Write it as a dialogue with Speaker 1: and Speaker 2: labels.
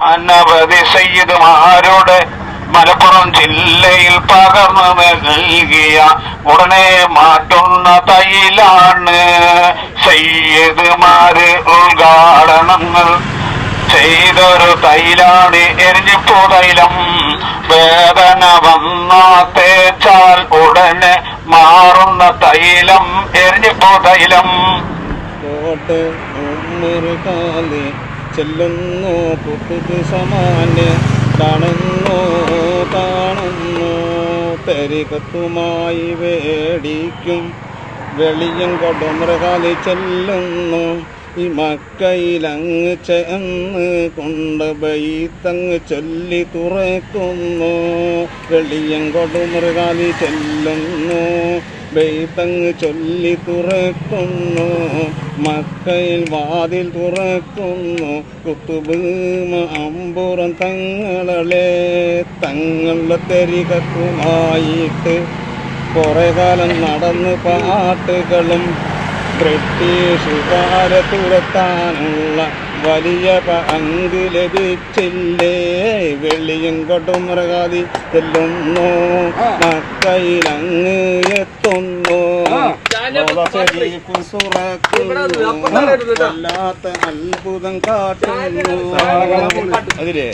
Speaker 1: അനവധി സയ്യിദ്മാരോട് മലപ്പുറം ജില്ലയിൽ പകർന്നു നൽകിയ ഉടനെ മാറ്റുന്ന തൈലാണ് സയ്യിദ്മാര് ഉദ്ഘാടനങ്ങൾ ചെയ്തൊരു തൈലാണ് എരിഞ്ഞിപ്പൂ തൈലം. വേദന വന്നാ തേച്ചാൽ ഉടനെ മാറുന്ന തൈലം എരിഞ്ഞിപ്പൂ തൈലം
Speaker 2: ചെല്ലുന്നു പുതു സമാന് കാണുന്നു കാണുന്നു. തരികത്തുമായി വേടിക്കും വെളിയും കൊടുമൃകാലി ചെല്ലുന്നു. ഈ മക്കയിലങ്ങ് ചെന്ന് കൊണ്ട് ബൈത്തങ്ങ് ചൊല്ലി തുറക്കുന്നു. വെളിയം കൊടുമൃകാലി ചെല്ലുന്നു. ബെയ്തങ്ങ് ചൊല്ലി തുറക്കുന്നു മക്കയിൽ വാതിൽ തുറക്കുന്നു കുത്തുബീമ അമ്പുറം തങ്ങളെ തങ്ങളുടെ തെരികത്തുമായിട്ട് കുറെ കാലം നടന്ന് പാട്ടുകളും ബ്രിട്ടീഷുകാരെ തുരത്താനുള്ള വലിയ പങ്ക് ലഭിച്ചില്ലേ? വെള്ളിയും കൊട്ടും മൃഗാതി ചെല്ലുന്നു. മക്കയിലങ്ങ് വല്ലാത്ത അത്ഭുതം കാട്ടുന്നു. അതിലേ.